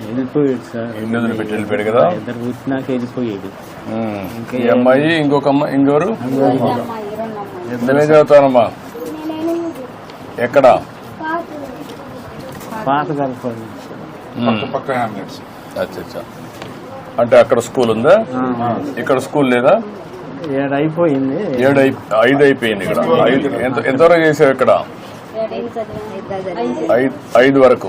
వెళ్ళిపోయాడు సార్. ఇల్లు వదిలిపెట్టి వెళ్ళిపోయాడు కదా? ఇద్దరు పుట్టినాక వెళ్ళిపోయాడు ఉమ్, ఈ అమ్మాయి ఇంకొక అమ్మాయి ఇద్దరే చదువుతానమ్మా? ఎక్కడ? పాత కలపండి ఉమ్, పక్క హ్యామ్లెట్స్ అచ్చా అచ్చా అంటే అక్కడ స్కూల్ ఉందా? ఇక్కడ స్కూల్ లేదా? ఏడు అయిపోయింది. ఏడు ఐదు అయిపోయింది ఇక్కడ. ఐదు. ఎంత ఎంతవరకు చేసావు ఇక్కడ? ఐదు ఐదు వరకు.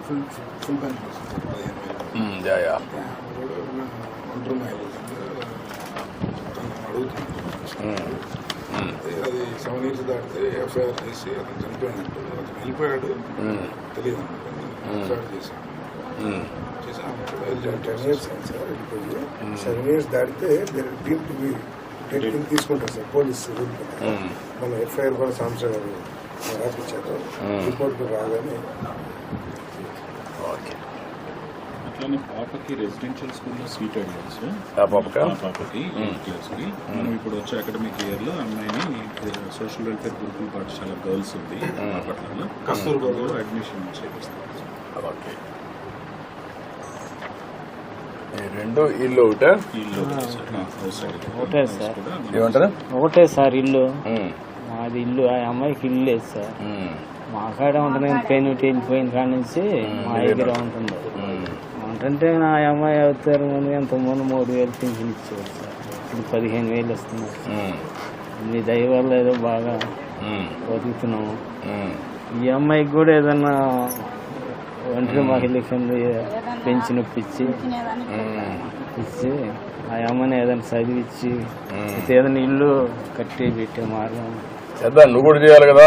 ఫుల్ ఫుల్ బ్యాంక్ పదిహేను వేలు మ్మ్, యా. అది సెవెన్ ఇయర్స్ దాటితే ఎఫ్ఐఆర్ చేసి అతను చనిపోయినట్టు అతను వెళ్ళిపోయాడు. తెలియదు ఎఫ్ఐఆర్ చేశాను సెవెన్ ఇయర్స్ దాటితే టీమ్ టు బి టెక్నిక్ తీసుకుంటారు సార్ పోలీస్. మన ఎఫ్ఐఆర్ కూడా సాంసర్ గారు రాపించారు రిపోర్ట్ రాగానే అట్లానే పాపకి రెసిడెన్షియల్ స్కూల్లో సీట్ అడిగారు సార్ ఆ పాపకా? ఆ పాపకి ఎయిత్ మనం ఇప్పుడు వచ్చే అకాడమిక్ ఇయర్లో అమ్మాయిని సోషల్ వెల్ఫేర్ గురుకుల పాఠశాల గర్ల్స్ ఉంది బాపట్లలో కస్తూర్బాలో అడ్మిషన్ చేపిస్తాం ఓకే. ఈ రెండు ఇల్లు ఒకటే? సార్. హౌస్ ఒకటే సార్. ఏమంటారు? ఒకటే సార్ ఇల్లు. మాది ఇల్లు ఆ అమ్మాయికి ఇల్లు లేదు సార్. మా కాడ ఉంటుంది పెయిన్ వెళ్ళిపోయిన కాడ నుంచి మా దగ్గర ఉంటుంది. ఉంటుంటే నా అమ్మాయి అవుతారు ముందు ఎంత ముందు మూడు వేలు పింఛన్ ఇచ్చేవారు ఇప్పుడు పదిహేను వేలు వస్తున్నారు. మీ దయ వల్ల ఏదో బాగా. బతుకుతున్నాము. ఈ అమ్మాయికి కూడా ఏదన్నా ఒంటరి మహిళ కింద పెంచి నొప్పించి మ్మ్. ఇచ్చి ఆ అమ్మని ఏదైనా చదివిచ్చి. ఏదైనా ఇల్లు కట్టి పెట్టే మార్గం చేద్దాం నువ్వు కూడా చేయాలి కదా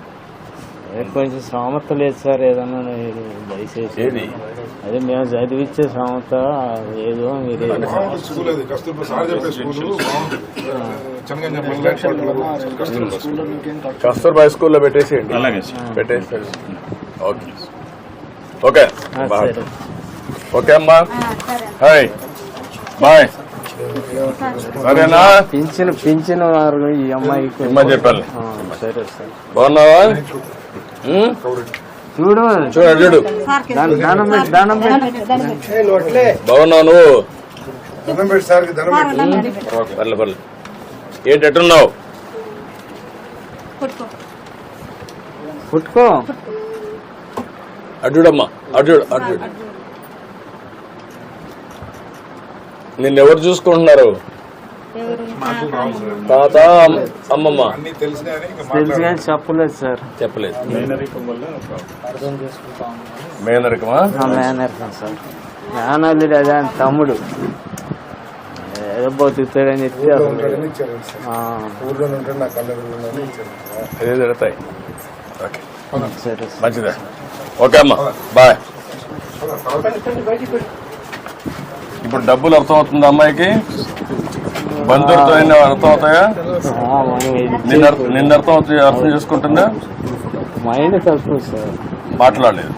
కొంచెం శ్రామత లేదు సార్ ఏదన్నా దయచేసి. అదే మేము చదివిచ్చే శ్రామత ఏదో మీరు. కస్తూర్బా స్కూల్లో పెట్టేసేయండి. పెట్టేస్తారు ఓకే. ఓకే. ఓకే అమ్మా. హాయ్. బాయ్. సరేనా? పింఛన్ పింఛన్ వారు ఈ అమ్మాయికి. ఇమ్మని చెప్పాలి. సరే సార్. బాగున్నావా? చూడు. చూడు దాని పెట్టి దానం పెట్టి. బాగున్నావు నువ్వు? పర్లే పర్లే. ఏంటి ఎట్టున్నావు పుట్టుకో అడ్డుడమ్మా అటు అటు నిన్నెవరు చూసుకుంటున్నారు? తాత అమ్మ- అమ్మమ్మ అన్ని తెలిసినాయని ఇంకా తెలుసు చెప్పలేదు సార్ చెప్పలేదు మేనరికమా? నా మేనర్కం సార్. మేనల్లుడు అదే తమ్ముడు. ఏదో బతుకుతాడని చెప్పి ఏది సార్. మంచిదే. ఓకే అమ్మా. బాయ్. ఇప్పుడు డబ్బులు అర్థమవుతుందా అమ్మాయికి? బంధువులతో అయినా మనం ఇది నిన్న అర్థ- అర్థం అవుతాయి? అర్థం చేసుకుంటుందా? మైండ్ మాట్లాడలేదు.